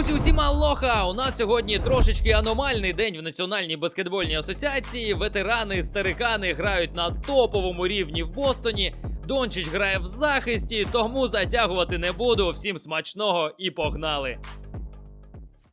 Друзі, усім алоха! У нас сьогодні трошечки аномальний день в Національній баскетбольній асоціації. Ветерани, старикани грають на топовому рівні в Бостоні. Дончич грає в захисті, тому затягувати не буду. Всім смачного і погнали!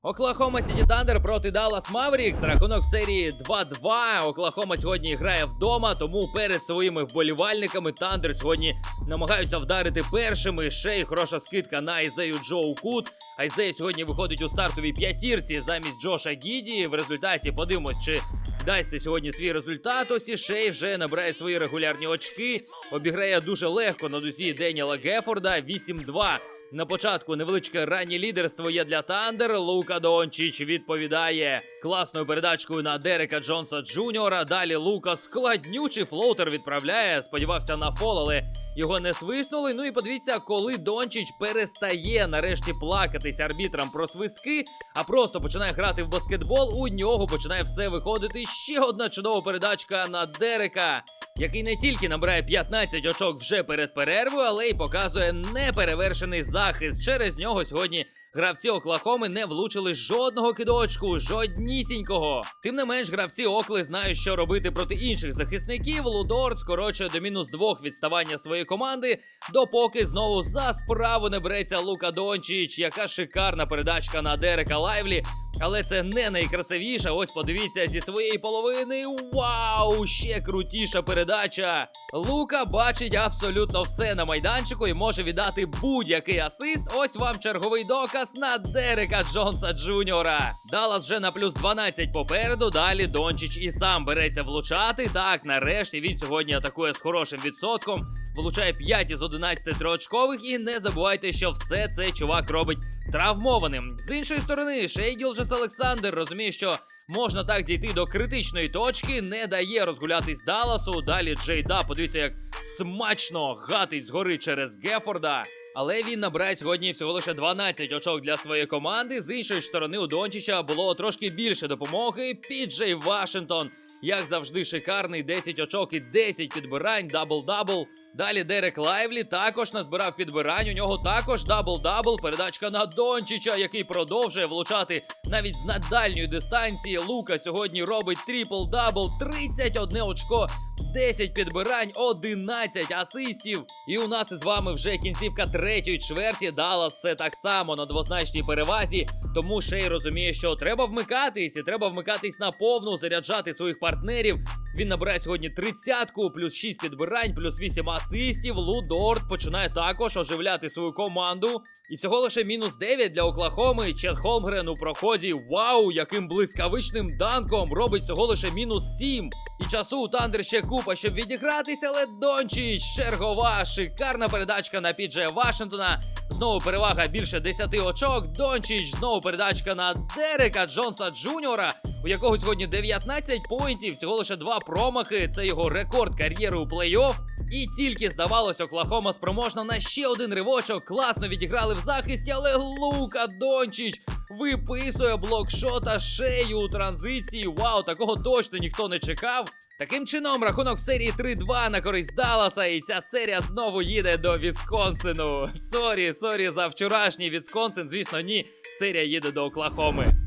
Оклахома Сіті Тандер проти Даллас Маверікс. Рахунок в серії 2-2. Оклахома сьогодні грає вдома, тому перед своїми вболівальниками Тандер сьогодні намагаються вдарити першими. Ще й хороша скидка на Айзею Джоу Кут. Айзея сьогодні виходить у стартовій п'ятірці замість Джоша Гіді. В результаті подивимось, чи дасть сьогодні свій результат. Ось і Шей вже набирає свої регулярні очки. Обіграє дуже легко на дузі Деніела Гефорда 8-2. На початку невеличке раннє лідерство є для Тандер. Лука Дончич відповідає класною передачкою на Дерека Джонса Джуніора. Далі Лука складнючий флоутер відправляє. Сподівався на фол, але його не свиснули. Ну і подивіться, коли Дончич перестає нарешті плакатись арбітрам про свистки, а просто починає грати в баскетбол. У нього починає все виходити. Ще одна чудова передачка на Дерека який не тільки набирає 15 очок вже перед перервою, але й показує неперевершений захист. Через нього сьогодні гравці Оклахоми не влучили жодного кидочку, жоднісінького. Тим не менш, гравці Окли знають, що робити проти інших захисників. Лудорт скорочує до мінус двох відставання своєї команди, допоки знову за справу не береться Лука Дончич. Яка шикарна передачка на Дерека Лайвлі. Але це не найкрасивіше. Ось подивіться зі своєї половини. Вау! Ще крутіша передача. Лука бачить абсолютно все на майданчику і може віддати будь-який асист. Ось вам черговий доказ на Дерека Джонса Джуніора. Даллас вже на плюс 12 попереду. Далі Дончич і сам береться влучати. Так, нарешті він сьогодні атакує з хорошим відсотком. Влучає 5 із 11 триочкових. І не забувайте, що все це чувак робить травмованим. З іншої сторони, Шей Гілджес Олександр розуміє, що можна так дійти до критичної точки, не дає розгулятись Далласу. Далі Джейда, подивіться, як смачно гатить згори через Гефорда. Але він набирає сьогодні всього лише 12 очок для своєї команди. З іншої сторони, у Дончича було трошки більше допомоги. Піджей Вашингтон, як завжди, шикарний 10 очок і 10 підбирань, дабл-дабл. Далі Дерек Лайвлі також назбирав підбирань. У нього також дабл-дабл. Передачка на Дончича, який продовжує влучати навіть з надальньої дистанції. Лука сьогодні робить трипл-дабл, 31 очко. 10 підбирань, 11 асистів. І у нас із вами вже кінцівка третьої чверті. Даллас все так само на двозначній перевазі. Тому Шей розуміє, що треба вмикатись, і треба вмикатись на повну, заряджати своїх партнерів. Він набирає сьогодні тридцятку, плюс 6 підбирань, плюс 8 асистів. Лудорт починає також оживляти свою команду. І всього лише мінус 9 для Оклахоми. Чет Холмгрен у проході. Вау, яким блискавичним данком робить всього лише мінус 7. І часу у Тандер ще купа, щоб відігратися, але Дончич, чергова, шикарна передачка на Піджея Вашингтона. Знову перевага більше 10 очок. Дончич, знову передачка на Дерека Джонса Джуніора, у якого сьогодні 19 поінтів, всього лише два промахи. Це його рекорд кар'єри у плей-офф. І тільки здавалось, Оклахома спроможна на ще один ривочок. Класно відіграли в захисті, але Лука Дончич виписує блокшота шею у транзиції. Вау, такого точно ніхто не чекав. Таким чином, рахунок серії 3-2 на користь Далласа, і ця серія знову їде до Вісконсину. Сорі, сорі за вчорашній Вісконсин. Звісно, ні. Серія їде до Оклахоми.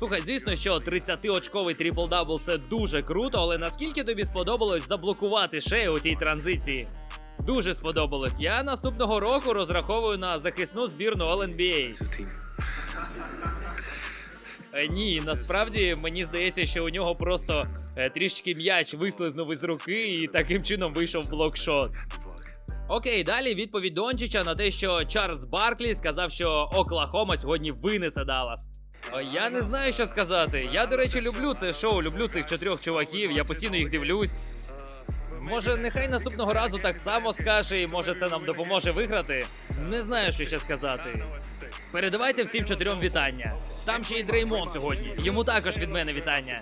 Слухай, звісно, що 30-очковий трипл-дабл це дуже круто, але наскільки тобі сподобалось заблокувати шею у цій транзиції? Дуже сподобалось. Я наступного року розраховую на захисну збірну All-NBA. Е, Ні, насправді мені здається, що у нього просто е, трішки м'яч вислизнув із руки і таким чином вийшов блокшот. Окей, далі відповідь Дончича на те, що Чарльз Барклі сказав, що Оклахома сьогодні винесе Даллас. Я не знаю, що сказати. Я, до речі, люблю це шоу, люблю цих чотирьох чуваків, я постійно їх дивлюсь. Може, нехай наступного разу так само скаже, і може це нам допоможе виграти. Не знаю, що ще сказати. Передавайте всім чотирьом вітання. Там ще й Дреймон сьогодні. Йому також від мене вітання.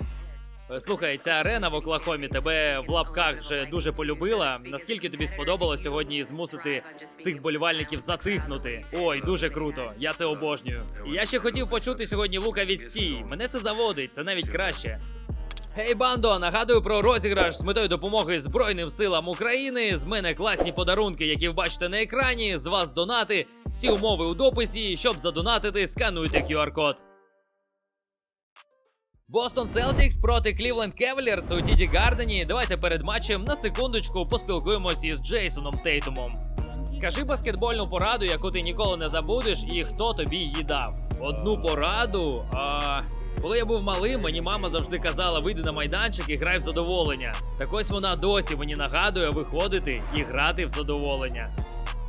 Слухай, ця арена в Оклахомі тебе в лапках вже дуже полюбила. Наскільки тобі сподобалось сьогодні змусити цих болівальників затихнути? Ой, дуже круто. Я це обожнюю. Я ще хотів почути сьогодні лука відстій. Мене це заводить, це навіть краще. Гей, бандо! Нагадую про розіграш з метою допомоги Збройним силам України. З мене класні подарунки, які ви бачите на екрані. З вас донати. Всі умови у дописі. Щоб задонатити, скануйте QR-код. Бостон Селтікс проти Клівленд Кевелірс у Тіді Гардені. Давайте перед матчем на секундочку поспілкуємося із Джейсоном Тейтумом. Скажи баскетбольну пораду, яку ти ніколи не забудеш, і хто тобі її дав. Одну пораду. А... Коли я був малим, мені мама завжди казала: вийди на майданчик і грай в задоволення. Так ось вона досі мені нагадує виходити і грати в задоволення.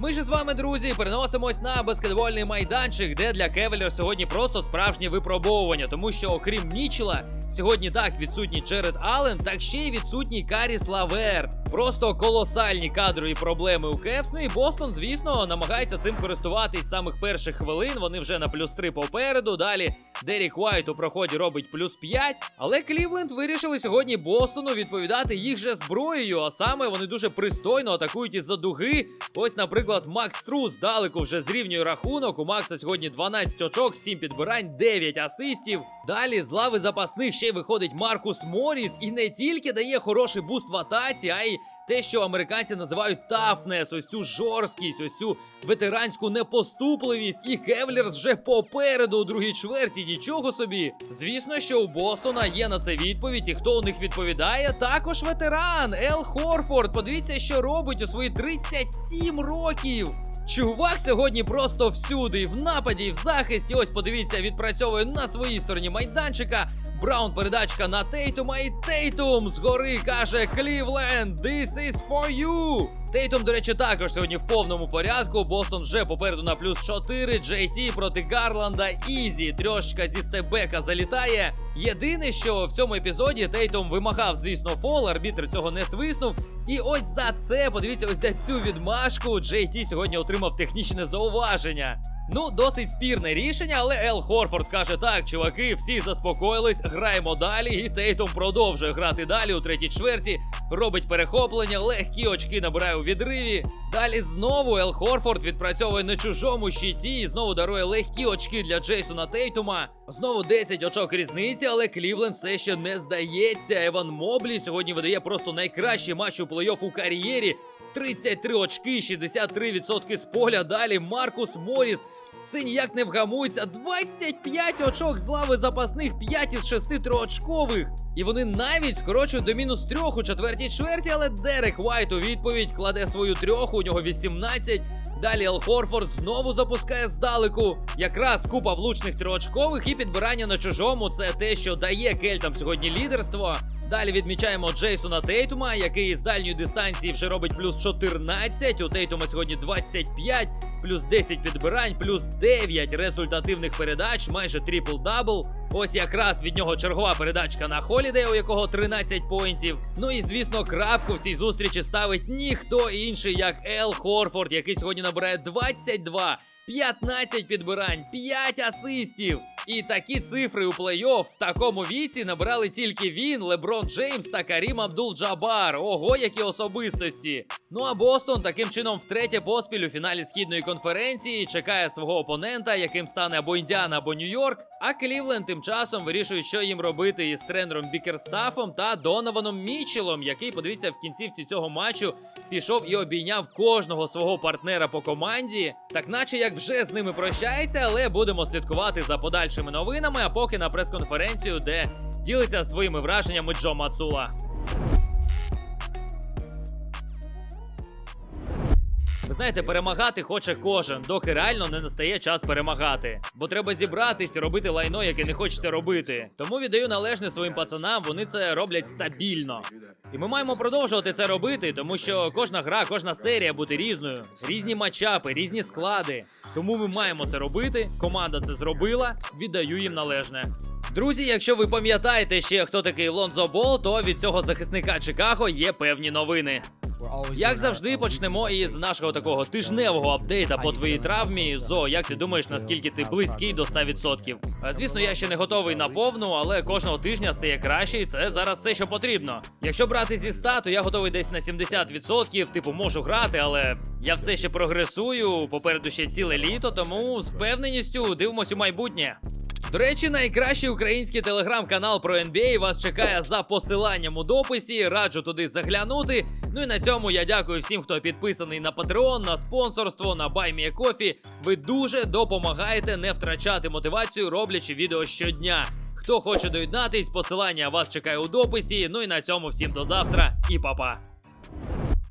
Ми ж з вами, друзі, переносимось на баскетбольний майданчик, де для Кевелер сьогодні просто справжнє випробовування, тому що окрім Мічела, сьогодні так відсутній Джеред Аллен, так ще й відсутній Каріс Лаверт. Просто колосальні кадрові проблеми у Кевс. Ну і Бостон, звісно, намагається цим користуватись з самих перших хвилин. Вони вже на плюс 3 попереду. Далі Дерік Уайт у проході робить плюс 5. Але Клівленд вирішили сьогодні Бостону відповідати їх же зброєю. А саме вони дуже пристойно атакують із-за дуги. Ось, наприклад, Макс Трус здалеку вже зрівнює рахунок. У Макса сьогодні 12 очок, 7 підбирань, 9 асистів. Далі з лави запасних ще й виходить Маркус Моріс і не тільки дає хороший буст в атаці, а й те, що американці називають тафнес, ось цю жорсткість, ось цю ветеранську непоступливість. І Кевлерс вже попереду у другій чверті. Нічого собі. Звісно, що у Бостона є на це відповідь, і хто у них відповідає, також ветеран Ел Хорфорд. Подивіться, що робить у свої 37 років. Чувак сьогодні просто всюди, в нападі, в захисті. Ось подивіться, відпрацьовує на своїй стороні майданчика. Браун передачка на Тейтума і Тейтум згори каже Клівленд, this is for you. Тейтум, до речі, також сьогодні в повному порядку. Бостон вже попереду на плюс 4. Джей Ті проти Гарланда. Ізі. Трьошка зі стебека залітає. Єдине, що в цьому епізоді Тейтум вимагав, звісно, фол. Арбітр цього не свиснув. І ось за це, подивіться, ось за цю відмашку. Ті сьогодні отримав технічне зауваження. Ну, досить спірне рішення, але Ел Хорфорд каже: так, чуваки, всі заспокоїлись, граємо далі. І Тейтом продовжує грати далі у третій чверті. Робить перехоплення, легкі очки набирає у відриві. Далі знову Ел Хорфорд відпрацьовує на чужому щиті і знову дарує легкі очки для Джейсона Тейтума. Знову 10 очок різниці, але Клівленд все ще не здається. Еван Моблі сьогодні видає просто найкращий матч у плей-офф у кар'єрі. 33 очки, 63% з поля. Далі Маркус Моріс. Все ніяк не вгамується. 25 очок з лави запасних, 5 із 6 триочкових. І вони навіть скорочують до мінус трьох у четвертій чверті, але Дерек Вайт у відповідь кладе свою трьоху, у нього 18. Далі Ел Хорфорд знову запускає здалеку. Якраз купа влучних триочкових і підбирання на чужому це те, що дає кельтам сьогодні лідерство. Далі відмічаємо Джейсона Тейтума, який з дальньої дистанції вже робить плюс 14. У Тейтума сьогодні 25, плюс 10 підбирань, плюс 9 результативних передач, майже трипл-дабл. Ось якраз від нього чергова передачка на Холідей, у якого 13 поінтів. Ну і звісно, крапку в цій зустрічі ставить ніхто інший, як Ел Хорфорд, який сьогодні набирає 22. 15 підбирань, 5 асистів. І такі цифри у плей-офф в такому віці набирали тільки він, Леброн Джеймс та Карім Абдул-Джабар. Ого, які особистості. Ну а Бостон таким чином втретє поспіль у фіналі східної конференції чекає свого опонента, яким стане або Індіана, або Нью-Йорк. А Клівленд тим часом вирішує, що їм робити із тренером Бікерстафом та Донованом Мічелом, який, подивіться, в кінцівці цього матчу пішов і обійняв кожного свого партнера по команді. Так наче як вже з ними прощається, але будемо слідкувати за подальшими новинами. А поки на прес-конференцію, де ділиться своїми враженнями Джо Мацула. Ви знаєте, перемагати хоче кожен, доки реально не настає час перемагати. Бо треба зібратись і робити лайно, яке не хочете робити. Тому віддаю належне своїм пацанам, вони це роблять стабільно. І ми маємо продовжувати це робити, тому що кожна гра, кожна серія буде різною, різні матчапи, різні склади. Тому ми маємо це робити. Команда це зробила. Віддаю їм належне. Друзі, якщо ви пам'ятаєте ще хто такий Лонзо Бол, то від цього захисника Чикаго є певні новини. Як завжди, почнемо із нашого такого тижневого апдейта по твоїй травмі. Зо, як ти думаєш, наскільки ти близький до 100%? Звісно, я ще не готовий на повну, але кожного тижня стає краще, і це зараз все, що потрібно. Якщо брати зі 100, то я готовий десь на 70%, типу можу грати, але я все ще прогресую. Попереду ще ціле літо, тому з впевненістю дивимось у майбутнє. До речі, найкращий український телеграм-канал про NBA вас чекає за посиланням у дописі. Раджу туди заглянути. Ну і на цьому я дякую всім, хто підписаний на Patreon, на спонсорство, на BuyMeACoffee. Ви дуже допомагаєте не втрачати мотивацію, роблячи відео щодня. Хто хоче доєднатись, посилання вас чекає у дописі. Ну і на цьому всім до завтра і па-па.